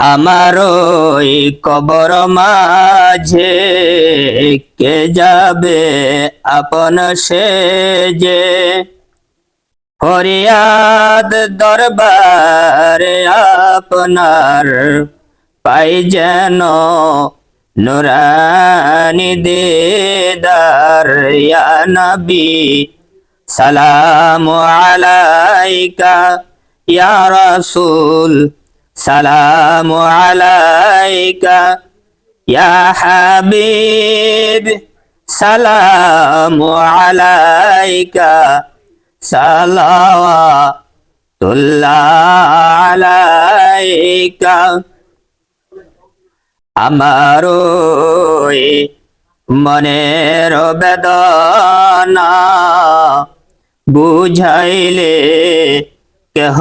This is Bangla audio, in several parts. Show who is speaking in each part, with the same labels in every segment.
Speaker 1: আমার ওই কবর মাঝে কে যাবে আপন সেজে? ফরিয়াদ দরবারে আপনার পাই যেন নুরানি দিদার। নবী, সালাম আলাইকা, ইয়া রাসূল। সালাম আলাইকা ইয়া হাবিব। সালাম আলাইকা সালাওয়াতুল্লাহ আলাইকা। আমার মনের বেদনা বুঝাইলে কেহ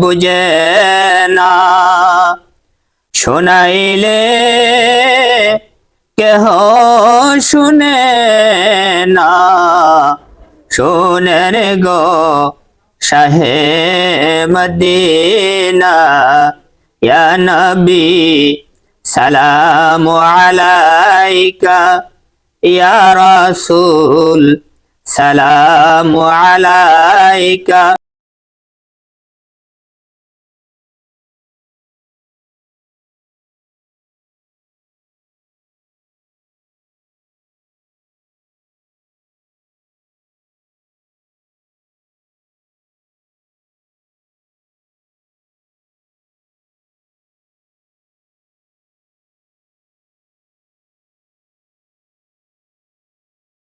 Speaker 1: বুঝে না? শোনাইলে কেহ শুনে না? শোনেন গো শাহে মদিনা। নবী সালাম আলাইকা। ইয়া রাসূল সালাম আলাইকা।